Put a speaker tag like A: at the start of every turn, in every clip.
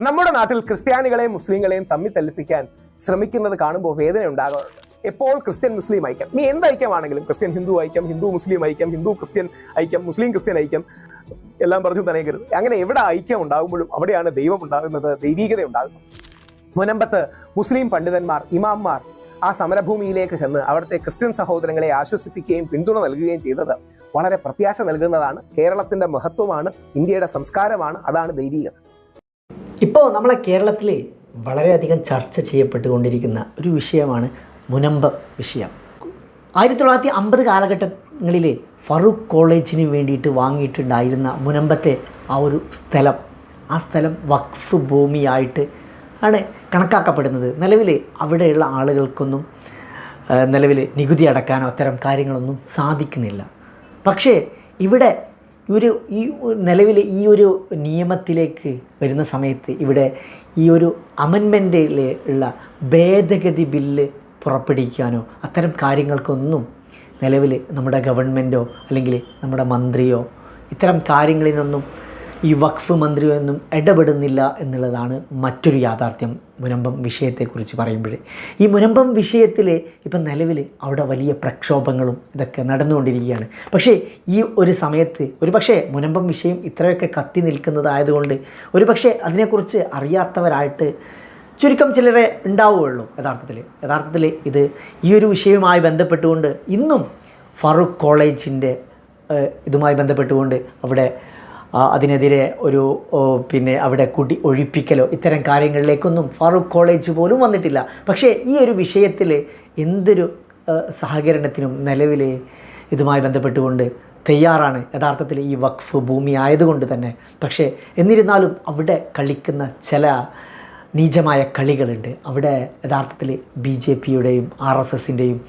A: നമ്മുടെ നാട്ടിൽ ക്രിസ്ത്യാനികളെയും മുസ്ലിങ്ങളെയും തമ്മിൽ തല്ലിപ്പിക്കാൻ ശ്രമിക്കുന്നത് കാണുമ്പോൾ വേദന ഉണ്ടാകാറുണ്ട്. എപ്പോൾ ക്രിസ്ത്യൻ മുസ്ലിം ഐക്യം? നീ എന്ത് ഐക്യമാണെങ്കിലും ക്രിസ്ത്യൻ ഹിന്ദു ഐക്യം ഹിന്ദു മുസ്ലിം ഐക്യം ഹിന്ദു ക്രിസ്ത്യൻ ഐക്യം മുസ്ലിം ക്രിസ്ത്യൻ ഐക്യം എല്ലാം പറഞ്ഞു തനയരുത് അങ്ങനെ എവിടെ ഐക്യം ഉണ്ടാകുമ്പോഴും അവിടെയാണ് ദൈവം ഉണ്ടാകുന്നത് ദൈവീകത ഉണ്ടാകുന്നത്. മുനമ്പത്ത് മുസ്ലിം പണ്ഡിതന്മാർ ഇമാംമാർ ആ സമരഭൂമിയിലേക്ക് ചെന്ന് അവിടുത്തെ ക്രിസ്ത്യൻ സഹോദരങ്ങളെ ആശ്വസിപ്പിക്കുകയും പിന്തുണ നൽകുകയും ചെയ്തത് വളരെ പ്രത്യാശ നൽകുന്നതാണ്. കേരളത്തിന്റെ മഹത്വമാണ് ഇന്ത്യയുടെ സംസ്കാരമാണ് അതാണ് ദൈവീകത.
B: ഇപ്പോൾ നമ്മളെ കേരളത്തിൽ വളരെയധികം ചർച്ച ചെയ്യപ്പെട്ടുകൊണ്ടിരിക്കുന്ന ഒരു വിഷയമാണ് മുനമ്പ വിഷയം. ആയിരത്തി തൊള്ളായിരത്തി അമ്പത് കാലഘട്ടങ്ങളിൽ ഫറൂഖ് കോളേജിന് വേണ്ടിയിട്ട് വാങ്ങിയിട്ടുണ്ടായിരുന്ന മുനമ്പത്തെ ആ ഒരു സ്ഥലം ആ സ്ഥലം വഖഫ് ഭൂമിയായിട്ട് ആണ് കണക്കാക്കപ്പെടുന്നത്. നിലവിൽ അവിടെയുള്ള ആളുകൾക്കൊന്നും നിലവിൽ നികുതി അടക്കാനോ അത്തരം കാര്യങ്ങളൊന്നും സാധിക്കുന്നില്ല. പക്ഷേ ഇവിടെ ഒരു ഈ നിലവിൽ ഈ ഒരു നിയമത്തിലേക്ക് വരുന്ന സമയത്ത് ഇവിടെ ഈ ഒരു അമെൻമെന്റിൽ ഉള്ള ഭേദഗതി ബില്ല് പുറപ്പെടുവിക്കാനോ അത്തരം കാര്യങ്ങൾക്കൊന്നും നിലവിൽ നമ്മുടെ ഗവൺമെന്റോ അല്ലെങ്കിൽ നമ്മുടെ മന്ത്രിയോ ഇത്തരം കാര്യങ്ങളിലൊന്നും ഈ വഖഫ് മന്ത്രിയൊന്നും ഇടപെടുന്നില്ല എന്നുള്ളതാണ് മറ്റൊരു യാഥാർത്ഥ്യം. മുനമ്പം വിഷയത്തെക്കുറിച്ച് പറയുമ്പോൾ. ഈ മുനമ്പം വിഷയത്തിൽ ഇപ്പം നിലവിൽ അവിടെ വലിയ പ്രക്ഷോഭങ്ങളും ഇതൊക്കെ നടന്നുകൊണ്ടിരിക്കുകയാണ്. പക്ഷേ ഈ ഒരു സമയത്ത് ഒരു പക്ഷേ മുനമ്പം വിഷയം ഇത്രയൊക്കെ കത്തി നിൽക്കുന്നതായതുകൊണ്ട് ഒരു പക്ഷേ അതിനെക്കുറിച്ച് അറിയാത്തവരായിട്ട് ചുരുക്കം ചിലരെ ഉണ്ടാവുകയുള്ളൂ യഥാർത്ഥത്തിൽ യഥാർത്ഥത്തിൽ ഇത് ഈ ഒരു വിഷയവുമായി ബന്ധപ്പെട്ടുകൊണ്ട് ഇന്നും ഫറൂഖ് കോളേജിന്റെ ഇതുമായി ബന്ധപ്പെട്ടുകൊണ്ട് അവിടെ അതിനെതിരെ ഒരു പിന്നെ അവിടെ കുടി ഒഴിപ്പിക്കലോ ഇത്തരം കാര്യങ്ങളിലേക്കൊന്നും ഫാറൂഖ് കോളേജ് പോലും വന്നിട്ടില്ല. പക്ഷേ ഈ ഒരു വിഷയത്തിൽ എന്തൊരു സഹകരണത്തിനും നിലവിൽ ഇതുമായി ബന്ധപ്പെട്ടുകൊണ്ട് തയ്യാറാണ്. യഥാർത്ഥത്തിൽ ഈ വഖഫ് ഭൂമി ആയതുകൊണ്ട് തന്നെ. പക്ഷേ എന്നിരുന്നാലും അവിടെ കളിക്കുന്ന ചില നീചമായ കളികളുണ്ട്. അവിടെ യഥാർത്ഥത്തിൽ ബി ജെ പിയുടെയും ആർ എസ് എസിന്റെയും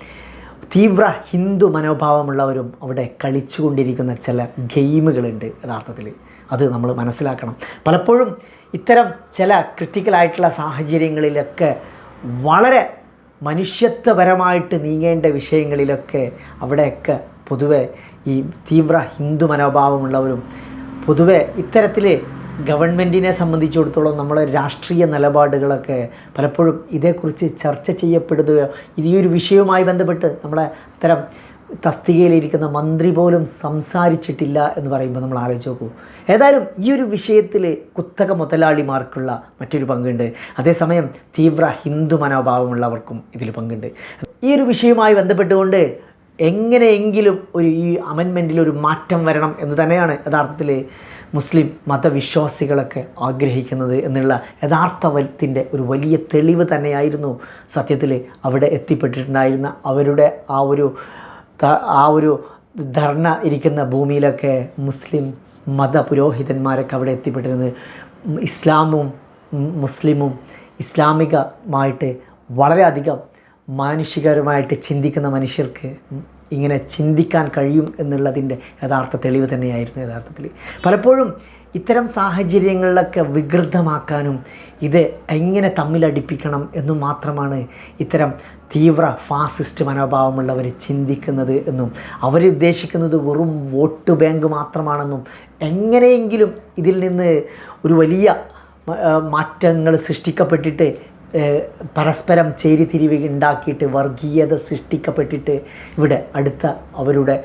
B: തീവ്ര ഹിന്ദു മനോഭാവമുള്ളവരും അവിടെ കളിച്ചുകൊണ്ടിരിക്കുന്ന ചില ഗെയിമുകളുണ്ട് യഥാർത്ഥത്തിൽ. അത് നമ്മൾ മനസ്സിലാക്കണം. പലപ്പോഴും ഇത്തരം ചില ക്രിട്ടിക്കലായിട്ടുള്ള സാഹചര്യങ്ങളിലൊക്കെ വളരെ മനുഷ്യത്വപരമായിട്ട് നീങ്ങേണ്ട വിഷയങ്ങളിലൊക്കെ അവിടെയൊക്കെ പൊതുവെ ഈ തീവ്ര ഹിന്ദു മനോഭാവമുള്ളവരും പൊതുവെ ഇത്തരത്തിൽ ഗവൺമെന്റിനെ സംബന്ധിച്ചിടത്തോളം നമ്മളെ രാഷ്ട്രീയ നിലപാടുകളൊക്കെ പലപ്പോഴും ഇതേക്കുറിച്ച് ചർച്ച ചെയ്യപ്പെടുകയോ ഇത് ഈ ഒരു വിഷയവുമായി ബന്ധപ്പെട്ട് നമ്മളെ ഇത്തരം തസ്തികയിലിരിക്കുന്ന മന്ത്രി പോലും സംസാരിച്ചിട്ടില്ല എന്ന് പറയുമ്പോൾ നമ്മൾ ആലോചിച്ച് നോക്കൂ. ഏതായാലും ഈ ഒരു വിഷയത്തിൽ കുത്തക മുതലാളിമാർക്കുള്ള മറ്റൊരു പങ്കുണ്ട്. അതേസമയം തീവ്ര ഹിന്ദു മനോഭാവമുള്ളവർക്കും ഇതിൽ പങ്കുണ്ട്. ഈ ഒരു വിഷയവുമായി ബന്ധപ്പെട്ടുകൊണ്ട് എങ്ങനെയെങ്കിലും ഒരു ഈ അമെൻമെന്റിൽ ഒരു മാറ്റം വരണം എന്ന് തന്നെയാണ് യഥാർത്ഥത്തിൽ മുസ്ലിം മതവിശ്വാസികളൊക്കെ ആഗ്രഹിക്കുന്നത് എന്നുള്ള യഥാർത്ഥവത്തിന്റെ ഒരു വലിയ തെളിവ് തന്നെയായിരുന്നു സത്യത്തിൽ അവിടെ എത്തിപ്പെട്ടിട്ടുണ്ടായിരുന്ന. അവരുടെ ആ ഒരു ആ ഒരു ധർണ ഇരിക്കുന്ന ഭൂമിയിലൊക്കെ മുസ്ലിം മത പുരോഹിതന്മാരൊക്കെ അവിടെ എത്തിപ്പെട്ടിരുന്നത്. ഇസ്ലാമും മുസ്ലിമും ഇസ്ലാമികമായിട്ട് വളരെയധികം മാനുഷികരമായിട്ട് ചിന്തിക്കുന്ന മനുഷ്യർക്ക് ഇങ്ങനെ ചിന്തിക്കാൻ കഴിയും എന്നുള്ളതിന്റെ യഥാർത്ഥ തെളിവ് തന്നെയായിരുന്നു യഥാർത്ഥത്തിൽ. പലപ്പോഴും ഇത്തരം സാഹചര്യങ്ങളിലൊക്കെ വികൃതമാക്കാനും ഇത് എങ്ങനെ തമ്മിലടിപ്പിക്കണം എന്നും മാത്രമാണ് ഇത്തരം തീവ്ര ഫാസിസ്റ്റ് മനോഭാവമുള്ളവർ ചിന്തിക്കുന്നത് എന്നും അവരുദ്ദേശിക്കുന്നത് വെറും വോട്ട് ബാങ്ക് മാത്രമാണെന്നും എങ്ങനെയെങ്കിലും ഇതിൽ നിന്ന് ഒരു വലിയ മാറ്റങ്ങൾ സൃഷ്ടിക്കപ്പെട്ടിട്ട് പരസ്പരം ചേരിതിരിവ് ഉണ്ടാക്കിയിട്ട് വർഗീയത സൃഷ്ടിക്കപ്പെട്ടിട്ട് ഇവിടെ അടുത്ത അവരുടെ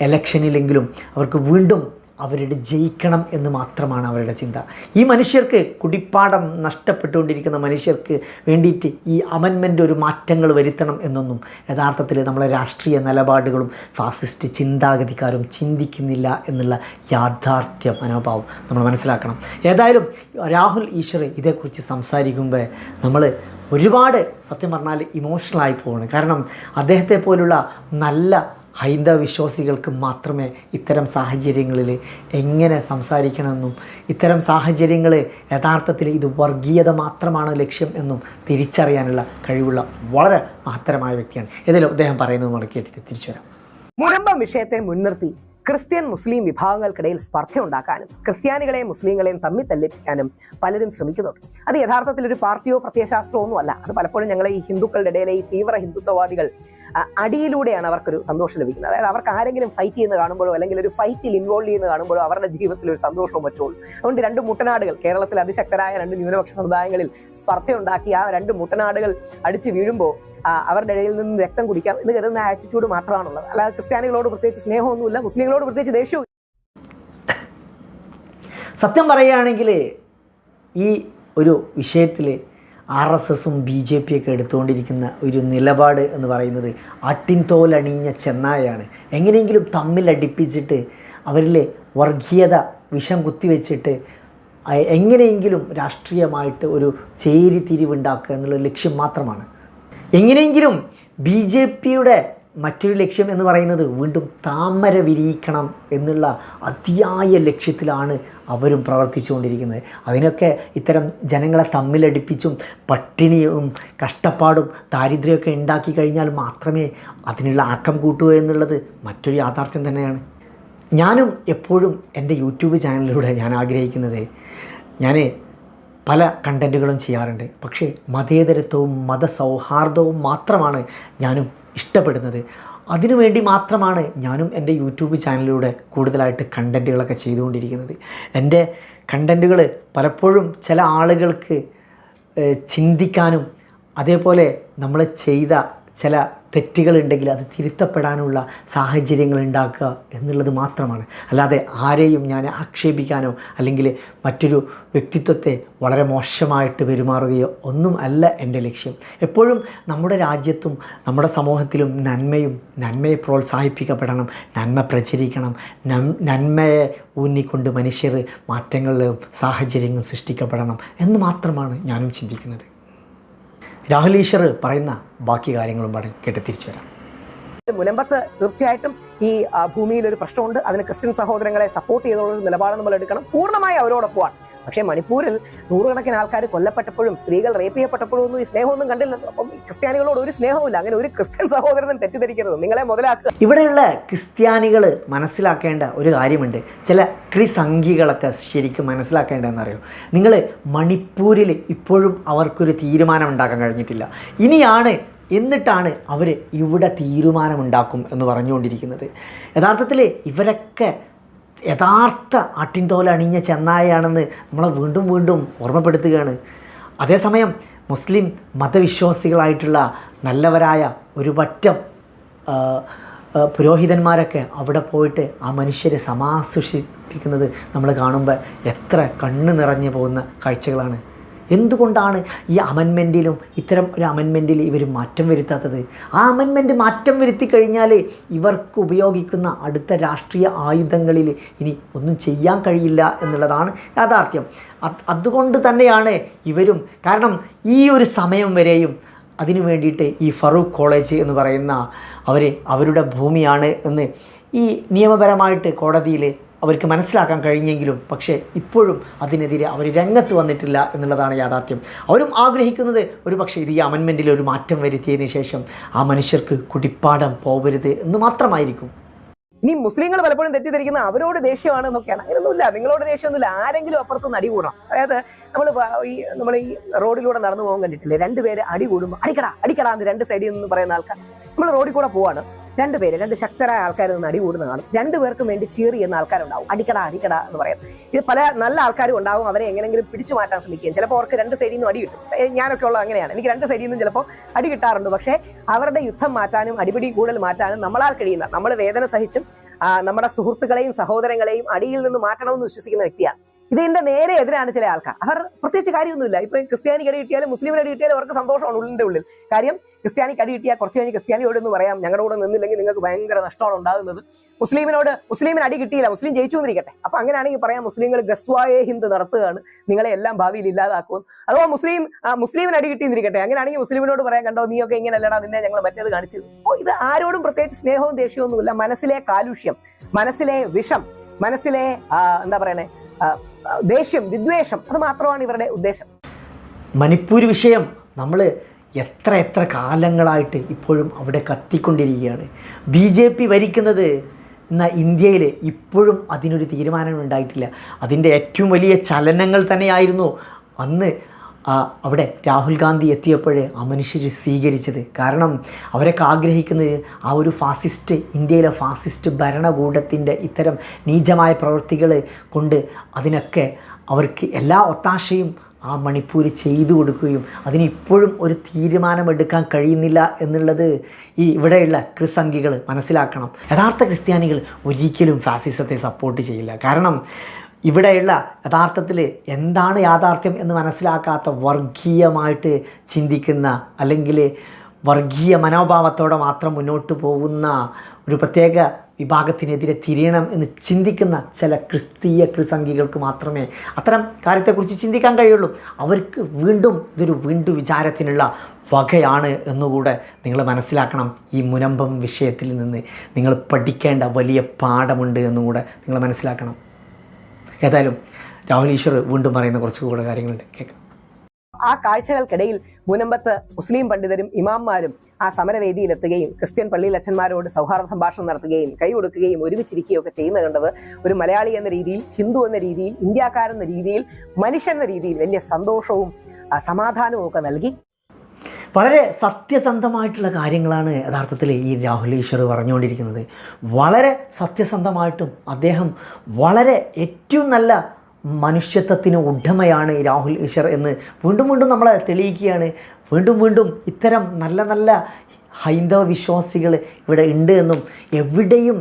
B: എലക്ഷനിലെങ്കിലും അവർക്ക് വീണ്ടും അവരുടെ ജയിക്കണം എന്ന് മാത്രമാണ് അവരുടെ ചിന്ത. ഈ മനുഷ്യർക്ക് കുടിപ്പാടം നഷ്ടപ്പെട്ടുകൊണ്ടിരിക്കുന്ന മനുഷ്യർക്ക് വേണ്ടിയിട്ട് ഈ അമൻമെന്റ് ഒരു മാറ്റങ്ങൾ വരുത്തണം എന്നൊന്നും യഥാർത്ഥത്തിൽ നമ്മളെ രാഷ്ട്രീയ നിലപാടുകളും ഫാസിസ്റ്റ് ചിന്താഗതിക്കാരും ചിന്തിക്കുന്നില്ല എന്നുള്ള യാഥാർത്ഥ്യ മനോഭാവം നമ്മൾ മനസ്സിലാക്കണം. ഏതായാലും രാഹുൽ ഈശ്വർ ഇതേക്കുറിച്ച് സംസാരിക്കുമ്പോൾ നമ്മൾ ഒരുപാട് സത്യം പറഞ്ഞാൽ ഇമോഷണലായി പോവാണ്. കാരണം അദ്ദേഹത്തെ പോലുള്ള നല്ല ഹൈന്ദവ വിശ്വാസികൾക്ക് മാത്രമേ ഇത്തരം സാഹചര്യങ്ങളിൽ എങ്ങനെ സംസാരിക്കണമെന്നും ഇത്തരം സാഹചര്യങ്ങൾ യഥാർത്ഥത്തിൽ ഇത് വർഗീയത മാത്രമാണ് ലക്ഷ്യം എന്നും തിരിച്ചറിയാനുള്ള കഴിവുള്ള വളരെ മഹത്തരമായ വ്യക്തിയാണ്. ഏതെങ്കിലും അദ്ദേഹം പറയുന്നത് നമ്മൾ കേട്ടിട്ട് തിരിച്ചു വരാം.
A: മുരമ്പം വിഷയത്തെ മുൻനിർത്തി ക്രിസ്ത്യൻ മുസ്ലിം വിഭാഗങ്ങൾക്കിടയിൽ സ്പർദ്ധ ഉണ്ടാക്കാനും ക്രിസ്ത്യാനികളെയും മുസ്ലിങ്ങളെയും തമ്മിൽ തല്ലിപ്പിക്കാനും പലരും ശ്രമിക്കുന്നുണ്ട്. അത് യഥാർത്ഥത്തിൽ ഒരു പാർട്ടിയോ പ്രത്യയശാസ്ത്രമോ ഒന്നും അല്ല അത് പലപ്പോഴും ഞങ്ങളെ ഈ ഹിന്ദുക്കളുടെ ഇടയിലെ ഈ തീവ്ര ഹിന്ദുത്വവാദികൾ അടിയിലൂടെയാണ് അവർക്കൊരു സന്തോഷം ലഭിക്കുന്നത്. അതായത് അവർക്ക് ആരെങ്കിലും ഫൈറ്റ് ചെയ്യുന്ന കാണുമ്പോഴോ അല്ലെങ്കിൽ ഒരു ഫൈറ്റിൽ ഇൻവോൾവ് ചെയ്യുന്ന കാണുമ്പോഴോ അവരുടെ ജീവിതത്തിൽ ഒരു സന്തോഷവും പറ്റുള്ളൂ അതുകൊണ്ട് രണ്ട് മുട്ടനാടുകൾ കേരളത്തിൽ അതിശക്തരായ രണ്ട് ന്യൂനപക്ഷ സമുദായങ്ങളിൽ സ്പർദ്ധയുണ്ടാക്കി ആ രണ്ട് മുട്ടനാടുകൾ അടിച്ച് വീഴുമ്പോൾ അവരുടെ ഇടയിൽ നിന്ന് രക്തം കുടിക്കാം എന്ന് കരുതുന്ന ആറ്റിറ്റ്യൂഡ് മാത്രമാണുള്ളത്. അല്ലാതെ ക്രിസ്ത്യാനികളോട് പ്രത്യേകിച്ച് സ്നേഹമൊന്നുമില്ല മുസ്ലിങ്ങളോട് പ്രത്യേകിച്ച് ദേഷ്യവും
B: സത്യം പറയുകയാണെങ്കിൽ ഈ ഒരു വിഷയത്തിൽ ആർ എസ് എസും ബി ജെ പി ഒക്കെ എടുത്തുകൊണ്ടിരിക്കുന്ന ഒരു നിലപാട് എന്ന് പറയുന്നത് അട്ടിൻതോലണിഞ്ഞ ചെന്നായാണ്. എങ്ങനെയെങ്കിലും തമ്മിലടിപ്പിച്ചിട്ട് അവരിൽ വർഗീയത വിഷം കുത്തിവെച്ചിട്ട് എങ്ങനെയെങ്കിലും രാഷ്ട്രീയമായിട്ട് ഒരു ചേരി തിരിവുണ്ടാക്കുക എന്നുള്ള ലക്ഷ്യം മാത്രമാണ്. എങ്ങനെയെങ്കിലും ബി ജെ പിയുടെ മറ്റൊരു ലക്ഷ്യം എന്ന് പറയുന്നത് വീണ്ടും താമര വിരിയിക്കണം എന്നുള്ള അതിയായ ലക്ഷ്യത്തിലാണ് അവരും പ്രവർത്തിച്ചുകൊണ്ടിരിക്കുന്നത്. അതിനൊക്കെ ഇത്തരം ജനങ്ങളെ തമ്മിലടിപ്പിച്ചും പട്ടിണിയും കഷ്ടപ്പാടും ദാരിദ്ര്യമൊക്കെ ഉണ്ടാക്കി കഴിഞ്ഞാൽ മാത്രമേ അതിനുള്ള ആക്കം കൂട്ടൂ എന്നുള്ളത് മറ്റൊരു യാഥാർത്ഥ്യം തന്നെയാണ്. ഞാനും എപ്പോഴും എന്റെ യൂട്യൂബ് ചാനലിലൂടെ ഞാൻ ആഗ്രഹിക്കുന്നത് ഞാൻ പല കണ്ടന്റുകളും ചെയ്യാറുണ്ട്. പക്ഷേ മതേതരത്വവും മതസൗഹാർദ്ദവും മാത്രമാണ് ഞാനും ഇഷ്ടപ്പെടുന്നത്. അതിനുവേണ്ടി മാത്രമാണ് ഞാനും എന്റെ യൂട്യൂബ് ചാനലിലൂടെ കൂടുതലായിട്ട് കണ്ടന്റുകളൊക്കെ ചെയ്തുകൊണ്ടിരിക്കുന്നത്. എന്റെ കണ്ടന്റുകൾ പലപ്പോഴും ചില ആളുകൾക്ക് ചിന്തിക്കാനും അതേപോലെ നമ്മൾ ചെയ്ത ചില തെറ്റുകളുണ്ടെങ്കിൽ അത് തിരുത്തപ്പെടാനുള്ള സാഹചര്യങ്ങൾ ഉണ്ടാക്കുക എന്നുള്ളത് മാത്രമാണ്. അല്ലാതെ ആരെയും ഞാൻ ആക്ഷേപിക്കാനോ അല്ലെങ്കിൽ മറ്റൊരു വ്യക്തിത്വത്തെ വളരെ മോശമായിട്ട് പെരുമാറുകയോ ഒന്നും അല്ല എന്റെ ലക്ഷ്യം. എപ്പോഴും നമ്മുടെ രാജ്യത്തും നമ്മുടെ സമൂഹത്തിലും നന്മയും നന്മയെ പ്രോത്സാഹിപ്പിക്കപ്പെടണം നന്മ പ്രചരിക്കണം നന്മയെ ഊന്നിക്കൊണ്ട് മനുഷ്യർ മാറ്റങ്ങളിലും സാഹചര്യങ്ങളും സൃഷ്ടിക്കപ്പെടണം എന്ന് മാത്രമാണ് ഞാനും ചിന്തിക്കുന്നത്. രാഹുൽ ഈശ്വർ പറയുന്ന ബാക്കി കാര്യങ്ങളും കേട്ട് തിരിച്ചു വരാം.
A: മുനമ്പത്ത് തീർച്ചയായിട്ടും ഈ ഭൂമിയിൽ ഒരു പ്രശ്നമുണ്ട്. അതിന് ക്രിസ്ത്യൻ സഹോദരങ്ങളെ സപ്പോർട്ട് ചെയ്തുള്ള ഒരു നിലപാട് നമ്മൾ എടുക്കണം. പൂർണമായി അവരോടൊപ്പമാണ്. പക്ഷേ മണിപ്പൂരിൽ നൂറുകണക്കിന് ആൾക്കാർ കൊല്ലപ്പെട്ടപ്പോഴും സ്ത്രീകൾ റേപ്പ് ചെയ്യപ്പെട്ടപ്പോഴും ഒന്നും ഈ സ്നേഹമൊന്നും കണ്ടില്ലല്ലോ. അപ്പം ക്രിസ്ത്യാനികളോട് ഒരു സ്നേഹവുമില്ല. അങ്ങനെ ഒരു ക്രിസ്ത്യൻ സഹോദരനും തെറ്റിദ്ധരിക്കരുത്. നിങ്ങളെ മുതലാക്കുക.
B: ഇവിടെയുള്ള ക്രിസ്ത്യാനികൾ മനസ്സിലാക്കേണ്ട ഒരു കാര്യമുണ്ട്. ചില ക്രിസംഖികളൊക്കെ ശരിക്കും മനസ്സിലാക്കേണ്ടതെന്നറിയോ? നിങ്ങൾ മണിപ്പൂരിൽ ഇപ്പോഴും അവർക്കൊരു തീരുമാനം ഉണ്ടാക്കാൻ കഴിഞ്ഞിട്ടില്ല. ഇനിയാണ് എന്നിട്ടാണ് അവർ ഇവിടെ തീരുമാനമുണ്ടാക്കും എന്ന് പറഞ്ഞുകൊണ്ടിരിക്കുന്നത്. യഥാർത്ഥത്തിൽ ഇവരൊക്കെ യഥാർത്ഥ ആട്ടിൻതോല അണിഞ്ഞ ചെന്നായാണെന്ന് നമ്മളെ വീണ്ടും വീണ്ടും ഓർമ്മപ്പെടുത്തുകയാണ്. അതേസമയം മുസ്ലിം മതവിശ്വാസികളായിട്ടുള്ള നല്ലവരായ ഒരു പറ്റം പുരോഹിതന്മാരൊക്കെ അവിടെ പോയിട്ട് ആ മനുഷ്യരെ സമാസൂക്ഷിപ്പിക്കുന്നത് നമ്മൾ കാണുമ്പോൾ എത്ര കണ്ണ് നിറഞ്ഞു പോകുന്ന കാഴ്ചകളാണ് എന്തുകൊണ്ടാണ് ഈ അമൻമെന്റിലും ഇത്തരം ഒരു അമൻമെന്റിൽ ഇവർ മാറ്റം വരുത്താത്തത്? ആ അമൻമെന്റ് മാറ്റം വരുത്തി കഴിഞ്ഞാൽ ഇവർക്ക് ഉപയോഗിക്കുന്ന അടുത്ത രാഷ്ട്രീയ ആയുധങ്ങളിൽ ഇനി ഒന്നും ചെയ്യാൻ കഴിയില്ല എന്നുള്ളതാണ് യാഥാർത്ഥ്യം. അതുകൊണ്ട് തന്നെയാണ് ഇവരും കാരണം ഈ ഒരു സമയം വരെയും അതിനു വേണ്ടിയിട്ട് ഈ ഫറൂഖ് കോളേജ് എന്ന് പറയുന്ന അവർ അവരുടെ ഭൂമിയാണ് എന്ന് ഈ നിയമപരമായിട്ട് കോടതിയിൽ അവർക്ക് മനസ്സിലാക്കാൻ കഴിഞ്ഞെങ്കിലും പക്ഷേ ഇപ്പോഴും അതിനെതിരെ അവർ രംഗത്ത് വന്നിട്ടില്ല എന്നുള്ളതാണ് യാഥാർത്ഥ്യം. അവരും ആഗ്രഹിക്കുന്നത് ഒരു പക്ഷേ ഇത് ഈ അമൻമെന്റിൽ ഒരു മാറ്റം വരുത്തിയതിന് ശേഷം ആ മനുഷ്യർക്ക് കുടിപ്പാടം പോകരുത് എന്ന് മാത്രമായിരിക്കും.
A: ഇനി മുസ്ലിങ്ങൾ പലപ്പോഴും തെറ്റിദ്ധരിക്കുന്ന അവരോട് ദേഷ്യമാണ് എന്നൊക്കെയാണ്. അങ്ങനെയൊന്നുമില്ല. നിങ്ങളോട് ദേഷ്യമൊന്നുമില്ല. ആരെങ്കിലും അപ്പുറത്തുനിന്ന് അടി കൂടണം അതായത് നമ്മൾ ഈ നമ്മൾ ഈ റോഡിലൂടെ നടന്നു പോകാൻ കണ്ടിട്ടില്ലേ? രണ്ടുപേര് അടി കൂടുമ്പോൾ അടിക്കടാ അടിക്കടാ എന്ന് രണ്ട് സൈഡിൽ നിന്ന് പറയുന്ന ആൾക്കാർ. നമ്മൾ റോഡിൽ കൂടെ പോവാണ്. രണ്ടുപേര് രണ്ട് ശക്തരായ ആൾക്കാർ നിന്ന് അടി കൂടുന്ന കാണും രണ്ടുപേർക്കും വേണ്ടി ചീറി ചെയ്യുന്ന ആൾക്കാരുണ്ടാവും. അടിക്കട അടിക്കട എന്ന് പറയാം. ഇത് പല നല്ല ആൾക്കാരും ഉണ്ടാവും അവരെ എങ്ങനെങ്കിലും പിടിച്ചു മാറ്റാൻ ശ്രമിക്കുകയും ചിലപ്പോൾ അവർക്ക് രണ്ട് സൈഡിൽ നിന്നും അടി കിട്ടും. ഞാനൊക്കെ ഉള്ളത് അങ്ങനെയാണ്. എനിക്ക് രണ്ട് സൈഡിൽ നിന്നും ചിലപ്പോൾ അടി കിട്ടാറുണ്ട്. പക്ഷേ അവരുടെ യുദ്ധം മാറ്റാനും അടിപിടി കൂടുതൽ മാറ്റാനും നമ്മളാൽ കഴിയുന്ന നമ്മൾ വേദന സഹിച്ചും നമ്മുടെ സുഹൃത്തുക്കളെയും സഹോദരങ്ങളെയും അടിയിൽ നിന്ന് മാറ്റണമെന്ന് വിശ്വസിക്കുന്ന വ്യക്തിയാണ്. ഇതിന്റെ നേരെ എതിരാണ് ചില ആൾക്കാർ. അവർ പ്രത്യേകിച്ച് കാര്യമൊന്നുമില്ല. ഇപ്പൊ ക്രിസ്ത്യാനിക്ക് അടി കിട്ടിയാലും മുസ്ലിമിന് അടി കിട്ടിയാലും അവർക്ക് സന്തോഷമാണ് ഉള്ളിന്റെ ഉള്ളിൽ. കാര്യം ക്രിസ്ത്യാനിക്ക് അടി കിട്ടിയാൽ കുറച്ച് കഴിഞ്ഞ് ക്രിസ്ത്യാനിയോട് എന്ന് പറയാം ഞങ്ങളുടെ കൂടെ നിന്നില്ലെങ്കിൽ നിങ്ങൾക്ക് ഭയങ്കര നഷ്ടമാണ് ഉണ്ടാകുന്നത്. മുസ്ലിമിനോട് മുസ്ലിമിന് അടി കിട്ടിയില്ല മുസ്ലിം ജയിച്ചു എന്നിരിക്കട്ടെ. അപ്പൊ അങ്ങനെയാണെങ്കിൽ പറയാം മുസ്ലിങ്ങൾ ഗസ്വായെ ഹിന്ദ് നടത്തുകയാണ്. നിങ്ങളെ എല്ലാം ഭാവിയിൽ ഇല്ലാതാക്കും അഥവാ മുസ്ലിം മുസ്ലിമിന് അടി കിട്ടിയെന്നിരിക്കട്ടെ അങ്ങനെയാണെങ്കിൽ മുസ്ലിമിനോട് പറയാൻ കണ്ടോ നീയൊക്കെ ഇങ്ങനെ അല്ലടാ നിന്നെ ഞങ്ങൾ മറ്റേത് കാണിച്ചു ഇത് ആരോടും പ്രത്യേകിച്ച് സ്നേഹവും ദേഷ്യവും ഒന്നുമില്ല മനസ്സിലെ കാലുഷ്യം. മനസ്സിലെ വിഷം മനസ്സിലെ എന്താ പറയണേ ദേഷ്യം വിദ്വേഷം അത് മാത്രമാണ് ഇവരുടെ ഉദ്ദേശം.
B: മണിപ്പൂർ വിഷയം നമ്മൾ എത്ര എത്ര കാലങ്ങളായിട്ട് ഇപ്പോഴും അവിടെ കത്തിക്കൊണ്ടിരിക്കുകയാണ്. ബി ജെ പി ഭരിക്കുന്നത് എന്ന ഇന്ത്യയിൽ ഇപ്പോഴും അതിനൊരു തീരുമാനം ഉണ്ടായിട്ടില്ല. അതിന്റെ ഏറ്റവും വലിയ ചലനങ്ങൾ തന്നെയായിരുന്നു അന്ന് അവിടെ രാഹുൽ ഗാന്ധി എത്തിയപ്പോഴേ ആ മനുഷ്യർ സ്വീകരിച്ചത്. കാരണം അവരൊക്കെ ആഗ്രഹിക്കുന്നത് ആ ഒരു ഫാസിസ്റ്റ് ഇന്ത്യയിലെ ഫാസിസ്റ്റ് ഭരണകൂടത്തിന്റെ ഇത്തരം നീചമായ പ്രവൃത്തികൾ കൊണ്ട് അതിനൊക്കെ അവർക്ക് എല്ലാ ഒത്താശയും ആ മണിപ്പൂർ ചെയ്തു കൊടുക്കുകയും അതിനിപ്പോഴും ഒരു തീരുമാനമെടുക്കാൻ കഴിയുന്നില്ല എന്നുള്ളത് ഈ ഇവിടെയുള്ള ക്രിസംഖികൾ മനസ്സിലാക്കണം. യഥാർത്ഥ ക്രിസ്ത്യാനികൾ ഒരിക്കലും ഫാസിസത്തെ സപ്പോർട്ട് ചെയ്യില്ല. കാരണം ഇവിടെയുള്ള യഥാർത്ഥത്തിൽ എന്താണ് യാഥാർത്ഥ്യം എന്ന് മനസ്സിലാക്കാത്ത വർഗീയമായിട്ട് ചിന്തിക്കുന്ന അല്ലെങ്കിൽ വർഗീയ മനോഭാവത്തോടെ മാത്രം മുന്നോട്ട് പോകുന്ന ഒരു പ്രത്യേക വിഭാഗത്തിനെതിരെ തിരിയണം എന്ന് ചിന്തിക്കുന്ന ചില ക്രിസ്തീയ ക്രിസംഖികൾക്ക് മാത്രമേ അത്തരം കാര്യത്തെക്കുറിച്ച് ചിന്തിക്കാൻ കഴിയുള്ളൂ. അവർക്ക് വീണ്ടും ഇതൊരു വീണ്ടും വിചാരത്തിനുള്ള വകയാണ് എന്നുകൂടെ നിങ്ങൾ മനസ്സിലാക്കണം ഈ മുനമ്പം വിഷയത്തിൽ നിന്ന്. നിങ്ങൾ പഠിക്കേണ്ട വലിയ പാഠമുണ്ട് എന്നുകൂടെ നിങ്ങൾ മനസ്സിലാക്കണം. ഏതായാലും രാഹുൽ ഈശ്വർ വീണ്ടും പറയുന്ന കുറച്ച് കൂടെ കാര്യങ്ങളുണ്ട്. കേൾക്കാം.
A: ആ കാഴ്ചകൾക്കിടയിൽ മുനമ്പത്ത് മുസ്ലിം പണ്ഡിതരും ഇമാംമാരും ആ സമരവേദിയിലെത്തുകയും ക്രിസ്ത്യൻ പള്ളിയിൽ അച്ഛന്മാരോട് സൗഹാർദ്ദ സംഭാഷണം നടത്തുകയും കൈ കൊടുക്കുകയും ഒരുമിച്ചിരിക്കുകയും ഒക്കെ ചെയ്യുന്ന കണ്ടത് ഒരു മലയാളി എന്ന രീതിയിൽ ഹിന്ദു എന്ന രീതിയിൽ ഇന്ത്യക്കാരെന്ന രീതിയിൽ മനുഷ്യൻ എന്ന രീതിയിൽ വലിയ സന്തോഷവും സമാധാനവും ഒക്കെ നൽകി.
B: വളരെ സത്യസന്ധമായിട്ടുള്ള കാര്യങ്ങളാണ് യഥാർത്ഥത്തിൽ ഈ രാഹുൽ ഈശ്വർ പറഞ്ഞുകൊണ്ടിരിക്കുന്നത്. വളരെ സത്യസന്ധമായിട്ടും അദ്ദേഹം വളരെ ഏറ്റവും നല്ല മനുഷ്യത്വത്തിന് ഉടമയാണ് രാഹുൽ ഈശ്വർ എന്ന് വീണ്ടും വീണ്ടും നമ്മളെ തെളിയിക്കുകയാണ്. വീണ്ടും വീണ്ടും ഇത്തരം നല്ല നല്ല ഹൈന്ദവ വിശ്വാസികൾ ഇവിടെ ഉണ്ട് എന്നും എവിടെയും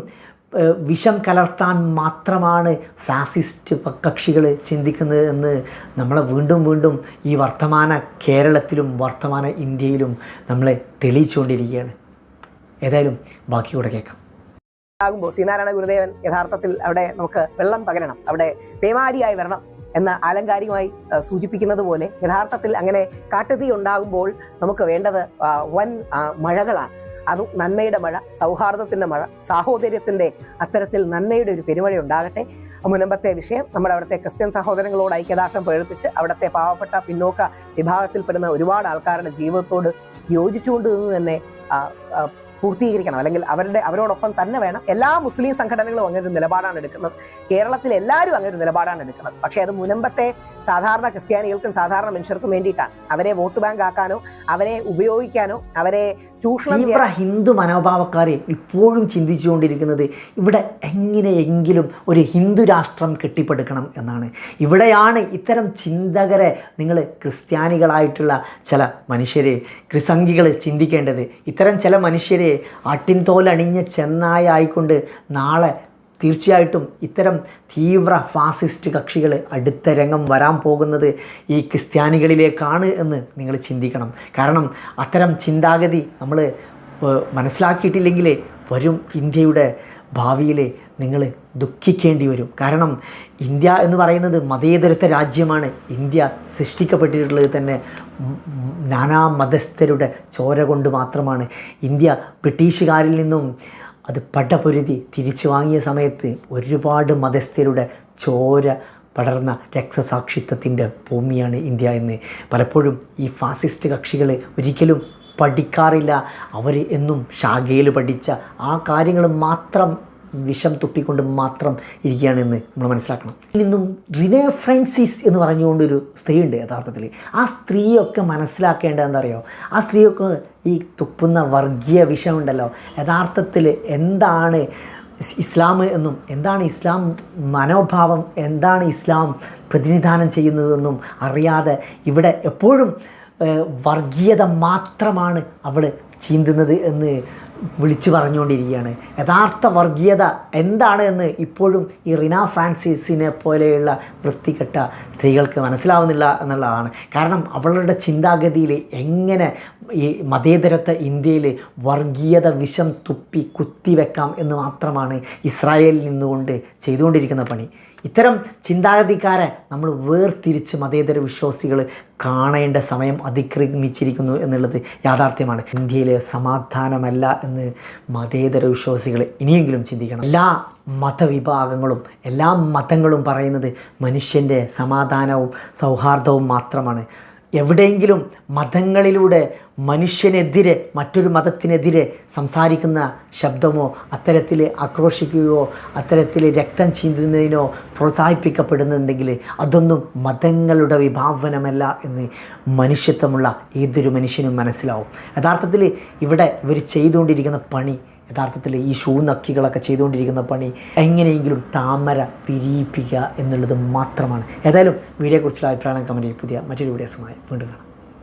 B: വിഷം കലർത്താൻ മാത്രമാണ് ഫാസിസ്റ്റ് കക്ഷികൾ ചിന്തിക്കുന്നത് എന്ന് നമ്മളെ വീണ്ടും വീണ്ടും ഈ വർത്തമാന കേരളത്തിലും വർത്തമാന ഇന്ത്യയിലും നമ്മളെ തെളിയിച്ചുകൊണ്ടിരിക്കുകയാണ്. ഏതായാലും ബാക്കി കൂടെ കേൾക്കാം.
A: ആകുമ്പോൾ ശ്രീനാരായണ ഗുരുദേവൻ യഥാർത്ഥത്തിൽ അവിടെ നമുക്ക് വെള്ളം പകരണം അവിടെ പേമാരിയായി വരണം എന്ന് ആലങ്കാരികമായി സൂചിപ്പിക്കുന്നത് പോലെ യഥാർത്ഥത്തിൽ അങ്ങനെ കാട്ടുതീ ഉണ്ടാകുമ്പോൾ നമുക്ക് വേണ്ടത് വൻ മഴകളാണ്. അതും നന്മയുടെ മഴ സൗഹാർദ്ദത്തിന്റെ മഴ സാഹോദര്യത്തിന്റെ അത്തരത്തിൽ നന്മയുടെ ഒരു പെരുമഴ ഉണ്ടാകട്ടെ. മുനമ്പത്തെ വിഷയം നമ്മുടെ അവിടുത്തെ ക്രിസ്ത്യൻ സഹോദരങ്ങളോട് ഐക്യദാർഢ്യം പ്രകടിപ്പിച്ച് അവിടുത്തെ പാവപ്പെട്ട പിന്നോക്ക വിഭാഗത്തിൽപ്പെടുന്ന ഒരുപാട് ആൾക്കാരുടെ ജീവിതത്തോട് യോജിച്ചുകൊണ്ട് നിന്ന് തന്നെ പൂർത്തീകരിക്കണം. അല്ലെങ്കിൽ അവരുടെ അവരോടൊപ്പം തന്നെ വേണം. എല്ലാ മുസ്ലിം സംഘടനകളും അങ്ങനെ ഒരു നിലപാടാണ് എടുക്കുന്നത്. കേരളത്തിൽ എല്ലാവരും അങ്ങനെ ഒരു നിലപാടാണ് എടുക്കുന്നത്. പക്ഷേ അത് മുനമ്പത്തെ സാധാരണ ക്രിസ്ത്യാനികൾക്കും സാധാരണ മനുഷ്യർക്കും വേണ്ടിയിട്ടാണ്. അവരെ വോട്ട് ബാങ്ക് ആക്കാനോ അവരെ ഉപയോഗിക്കാനോ അവരെ ചൂഷണം
B: തീവ്ര ഹിന്ദു മനോഭാവക്കാരെ ഇപ്പോഴും ചിന്തിച്ചുകൊണ്ടിരിക്കുന്നത് ഇവിടെ എങ്ങനെയെങ്കിലും ഒരു ഹിന്ദു രാഷ്ട്രം കെട്ടിപ്പടുക്കണം എന്നാണ്. ഇവിടെയാണ് ഇത്തരം ചിന്തകരെ നിങ്ങൾ ക്രിസ്ത്യാനികളായിട്ടുള്ള ചില മനുഷ്യരെ ക്രിസംഗികൾ ചിന്തിക്കേണ്ടത്. ഇത്തരം ചില മനുഷ്യരെ ആട്ടിൻ തോലണിഞ്ഞ ചെന്നായ ആയിക്കൊണ്ട് നാളെ തീർച്ചയായിട്ടും ഇത്തരം തീവ്ര ഫാസിസ്റ്റ് കക്ഷികൾ അടുത്ത രംഗം വരാൻ പോകുന്നത് ഈ ക്രിസ്ത്യാനികളിലേക്കാണ് എന്ന് നിങ്ങൾ ചിന്തിക്കണം. കാരണം അത്തരം ചിന്താഗതി നമ്മൾ മനസ്സിലാക്കിയിട്ടില്ലെങ്കിൽ വരും ഇന്ത്യയുടെ ഭാവിയിൽ നിങ്ങൾ ദുഃഖിക്കേണ്ടി വരും. കാരണം ഇന്ത്യ എന്ന് പറയുന്നത് മതേതരത്വ രാജ്യമാണ്. ഇന്ത്യ സൃഷ്ടിക്കപ്പെട്ടിട്ടുള്ളത് തന്നെ നാനാ മതസ്ഥരുടെ ചോര കൊണ്ട് മാത്രമാണ്. ഇന്ത്യ ബ്രിട്ടീഷുകാരിൽ നിന്നും അത് പടപൊരുതി തിരിച്ചു വാങ്ങിയ സമയത്ത് ഒരുപാട് മതസ്ഥരുടെ ചോര പടർന്ന രക്തസാക്ഷിത്വത്തിന്റെ ഭൂമിയാണ് ഇന്ത്യ എന്ന്. പലപ്പോഴും ഈ ഫാസിസ്റ്റ് കക്ഷികൾ ഒരിക്കലും പഠിക്കാറില്ല. അവർ എന്നും ശാഖയിൽ പഠിച്ച ആ കാര്യങ്ങൾ മാത്രം വിഷം തുപ്പിക്കൊണ്ട് മാത്രം ഇരിക്കുകയാണെന്ന് നമ്മൾ മനസ്സിലാക്കണം. ഇതിൽ നിന്നും റിനെ ഫ്രാൻസിസ് എന്ന് പറഞ്ഞുകൊണ്ടൊരു സ്ത്രീയുണ്ട് യഥാർത്ഥത്തിൽ. ആ സ്ത്രീയൊക്കെ മനസ്സിലാക്കേണ്ടത് അറിയോ ആ സ്ത്രീയൊക്കെ ഈ തുപ്പുന്ന വർഗീയ വിഷമുണ്ടല്ലോ. യഥാർത്ഥത്തിൽ എന്താണ് ഇസ്ലാം എന്നും എന്താണ് ഇസ്ലാം മനോഭാവം എന്താണ് ഇസ്ലാം പ്രതിനിധാനം ചെയ്യുന്നതെന്നും അറിയാതെ ഇവിടെ എപ്പോഴും വർഗീയത മാത്രമാണ് അവൾ ചീന്തുന്നത് എന്ന് വിളിച്ചു പറഞ്ഞുകൊണ്ടിരിക്കുകയാണ്. യഥാർത്ഥ വർഗീയത എന്താണ് എന്ന് ഇപ്പോഴും ഈ റിന ഫ്രാൻസിസിനെ പോലെയുള്ള വൃത്തികെട്ട സ്ത്രീകൾക്ക് മനസ്സിലാവുന്നില്ല എന്നുള്ളതാണ്. കാരണം അവളുടെ ചിന്താഗതിയിൽ എങ്ങനെ ഈ മതേതരത്വ ഇന്ത്യയിൽ വർഗീയത വിഷം തുപ്പി കുത്തിവെക്കാം എന്ന് മാത്രമാണ് ഇസ്രായേലിൽ നിന്നുകൊണ്ട് ചെയ്തുകൊണ്ടിരിക്കുന്ന പണി. ഇത്തരം ചിന്താഗതിക്കാരെ നമ്മൾ വേർതിരിച്ച് മതേതര വിശ്വാസികൾ കാണേണ്ട സമയം അതിക്രമിച്ചിരിക്കുന്നു എന്നുള്ളത് യാഥാർത്ഥ്യമാണ്. ഇന്ത്യയിലെ സമാധാനമല്ല എന്ന് മതേതര വിശ്വാസികൾ ഇനിയെങ്കിലും ചിന്തിക്കണം. എല്ലാ മതവിഭാഗങ്ങളും എല്ലാ മതങ്ങളും പറയുന്നത് മനുഷ്യന്റെ സമാധാനവും സൗഹാർദ്ദവും മാത്രമാണ്. എവിടെയെങ്കിലും മതങ്ങളിലൂടെ മനുഷ്യനെതിരെ മറ്റൊരു മതത്തിനെതിരെ സംസാരിക്കുന്ന ശബ്ദമോ അത്തരത്തിൽ ആക്രോശിക്കുകയോ അത്തരത്തിൽ രക്തം ചീന്തുന്നതിനോ പ്രോത്സാഹിപ്പിക്കപ്പെടുന്നുണ്ടെങ്കിൽ അതൊന്നും മതങ്ങളുടെ വിഭാവനമല്ല എന്ന് മനുഷ്യത്വമുള്ള ഏതൊരു മനുഷ്യനും മനസ്സിലാവും. യഥാർത്ഥത്തിൽ ഇവിടെ ഇവർ ചെയ്തുകൊണ്ടിരിക്കുന്ന പണി യഥാർത്ഥത്തിൽ ഈ ഷൂ നക്കികളൊക്കെ ചെയ്തുകൊണ്ടിരിക്കുന്ന പണി എങ്ങനെയെങ്കിലും താമര വിരിയിപ്പിക്കുക എന്നുള്ളത് മാത്രമാണ്. ഏതായാലും വീഡിയോയെക്കുറിച്ചുള്ള അഭിപ്രായം കമന്റ് പുതിയ മറ്റൊരു വീഡിയോസുമായി വീണ്ടും കാണാം.